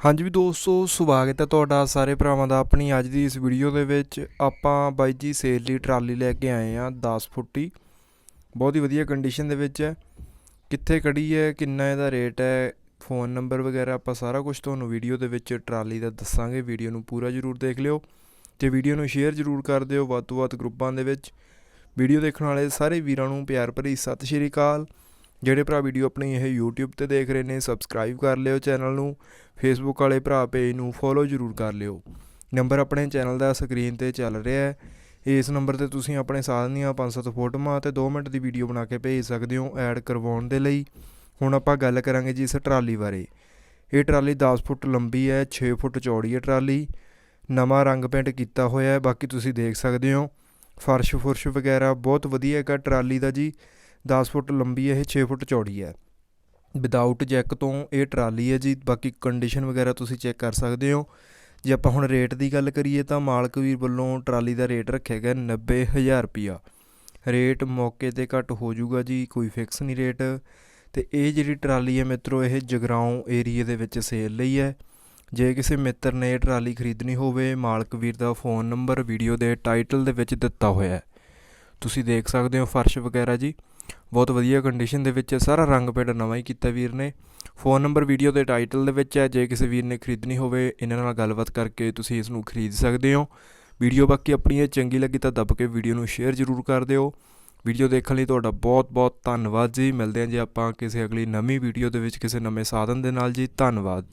ਹਾਂਜੀ ਵੀ ਦੋਸਤੋ, ਸਵਾਗਤ ਹੈ ਤੁਹਾਡਾ ਸਾਰੇ ਭਰਾਵਾਂ ਦਾ ਆਪਣੀ ਅੱਜ ਦੀ ਇਸ ਵੀਡੀਓ ਦੇ ਵਿੱਚ। ਆਪਾਂ ਬਾਈ ਜੀ ਸੇਲ ਲਈ ਟਰਾਲੀ ਲੈ ਕੇ ਆਏ ਆ 10 ਫੁੱਟੀ। ਬਹੁਤ ਹੀ ਵਧੀਆ ਕੰਡੀਸ਼ਨ ਦੇ ਵਿੱਚ ਹੈ। ਕਿੱਥੇ ਖੜੀ ਹੈ, ਕਿੰਨਾ ਇਹਦਾ ਰੇਟ ਹੈ ਫੋਨ ਨੰਬਰ ਵਗੈਰਾ ਆਪਾਂ ਸਾਰਾ ਕੁਝ ਤੁਹਾਨੂੰ ਵੀਡੀਓ ਦੇ ਵਿੱਚ ਟਰਾਲੀ ਦਾ ਦੱਸਾਂਗੇ। ਵੀਡੀਓ ਨੂੰ ਪੂਰਾ ਜ਼ਰੂਰ ਦੇਖ ਲਿਓ। ਤੇ ਵੀਡੀਓ ਨੂੰ ਸ਼ੇਅਰ ਜ਼ਰੂਰ ਕਰ ਦਿਓ ਵੱਧ ਤੋਂ ਵੱਧ ਗਰੁੱਪਾਂ ਦੇ ਵਿੱਚ। ਵੀਡੀਓ ਦੇਖਣ ਵਾਲੇ ਸਾਰੇ ਵੀਰਾਂ ਨੂੰ ਪਿਆਰ ਭਰੀ ਸਤਿ ਸ਼੍ਰੀ ਅਕਾਲ। ਜਿਹੜੇ ਭਰਾ ਵੀਡੀਓ ਆਪਣੀ ਇਹ YouTube ਤੇ ਦੇਖ ਰਹੇ ਨੇ ਸਬਸਕ੍ਰਾਈਬ ਕਰ ਲਿਓ ਚੈਨਲ ਨੂੰ। ਫੇਸਬੁੱਕ ਵਾਲੇ ਭਰਾ ਪੇਜ ਨੂੰ ਫੋਲੋ ਜ਼ਰੂਰ ਕਰ ਲਿਓ। ਨੰਬਰ ਆਪਣੇ ਚੈਨਲ ਦਾ ਸਕਰੀਨ ਤੇ ਚੱਲ ਰਿਹਾ ਹੈ। ਇਸ ਨੰਬਰ ਤੇ ਤੁਸੀਂ ਆਪਣੇ ਸਾਧਨ ਦੀਆਂ 5-7 ਫੋਟੋਆਂ ਤੇ 2 ਮਿੰਟ ਦੀ ਵੀਡੀਓ ਬਣਾ ਕੇ ਭੇਜ ਸਕਦੇ ਹੋ ਐਡ ਕਰਵਾਉਣ ਦੇ ਲਈ। ਹੁਣ ਆਪਾਂ ਗੱਲ ਕਰਾਂਗੇ ਜੀ ਇਸ ਟਰਾਲੀ ਬਾਰੇ। ਇਹ ਟਰਾਲੀ 10 ਫੁੱਟ ਲੰਬੀ ਹੈ 6 ਫੁੱਟ ਚੌੜੀ ਹੈ ਟਰਾਲੀ। ਨਵਾਂ ਰੰਗ ਪੇਂਟ ਕੀਤਾ ਹੋਇਆ ਹੈ, ਬਾਕੀ ਤੁਸੀਂ ਦੇਖ ਸਕਦੇ ਹੋ। ਫਰਸ਼ ਫੁਰਸ਼ ਵਗੈਰਾ ਬਹੁਤ ਵਧੀਆ ਹੈਗਾ ਟਰਾਲੀ ਦਾ ਜੀ। 10 ਫੁੱਟ ਲੰਬੀ ਹੈ, ਇਹ 6 ਫੁੱਟ ਚੌੜੀ ਹੈ। ਵਿਦਆਊਟ ਜੈਕ ਤੋਂ ਇਹ ਟਰਾਲੀ ਹੈ ਜੀ। ਬਾਕੀ ਕੰਡੀਸ਼ਨ ਵਗੈਰਾ ਤੁਸੀਂ ਚੈੱਕ ਕਰ ਸਕਦੇ ਹੋ। ਜੇ ਆਪਾਂ ਹੁਣ ਰੇਟ ਦੀ ਗੱਲ ਕਰੀਏ ਤਾਂ ਮਾਲਕ ਵੀਰ ਵੱਲੋਂ ਟਰਾਲੀ ਦਾ ਰੇਟ ਰੱਖਿਆ ਗਿਆ 90000 ਰੁਪਿਆ ਰੇਟ ਮੌਕੇ ਤੇ ਘੱਟ ਹੋ ਜਾਊਗਾ ਜੀ, ਕੋਈ ਫਿਕਸ ਨਹੀਂ ਰੇਟ ਤੇ ਇਹ ਜਿਹੜੀ ਟਰਾਲੀ ਹੈ ਮਿੱਤਰੋ, ਇਹ ਜਗਰਾਉਂ ਏਰੀਏ ਦੇ ਵਿੱਚ ਸੇਲ ਲਈ ਹੈ। ਜੇ ਕਿਸੇ ਮਿੱਤਰ ਨੇ ਇਹ ਟਰਾਲੀ ਖਰੀਦਣੀ ਹੋਵੇ, ਮਾਲਕ ਵੀਰ ਦਾ ਫੋਨ ਨੰਬਰ ਵੀਡੀਓ ਦੇ ਟਾਈਟਲ ਦੇ ਵਿੱਚ ਦਿੱਤਾ ਹੋਇਆ ਹੈ। ਤੁਸੀਂ ਦੇਖ ਸਕਦੇ ਹੋ ਫਰਸ਼ ਵਗੈਰਾ ਜੀ। ਬਹੁਤ ਵਧੀਆ ਕੰਡੀਸ਼ਨ ਦੇ ਵਿੱਚ ਹੈ ਸਾਰਾ ਰੰਗ ਪੇਂਟ ਨਵਾਂ ਹੀ ਕੀਤਾ ਵੀਰ ਨੇ। ਫੋਨ ਨੰਬਰ ਵੀਡੀਓ ਦੇ ਟਾਈਟਲ ਦੇ ਵਿੱਚ ਹੈ। ਜੇ ਕਿਸੇ ਵੀਰ ਨੇ ਖਰੀਦਣੀ ਹੋਵੇ, ਇਹਨਾਂ ਨਾਲ ਗੱਲਬਾਤ ਕਰਕੇ ਤੁਸੀਂ ਇਸ ਨੂੰ ਖਰੀਦ ਸਕਦੇ ਹੋ। ਵੀਡੀਓ ਬਾਕੀ ਆਪਣੀ ਇਹ ਚੰਗੀ ਲੱਗੀ ਤਾਂ ਦੱਬ ਕੇ ਵੀਡੀਓ ਨੂੰ ਸ਼ੇਅਰ ਜ਼ਰੂਰ ਕਰ ਦਿਓ। ਵੀਡੀਓ ਦੇਖਣ ਲਈ ਤੁਹਾਡਾ ਬਹੁਤ ਬਹੁਤ ਧੰਨਵਾਦ ਜੀ। ਮਿਲਦੇ ਹਾਂ ਜੀ ਆਪਾਂ ਕਿਸੇ ਅਗਲੀ ਨਵੀਂ ਵੀਡੀਓ ਦੇ ਵਿੱਚ, ਕਿਸੇ ਨਵੇਂ ਸਾਧਨ ਦੇ ਨਾਲ ਜੀ। ਧੰਨਵਾਦ।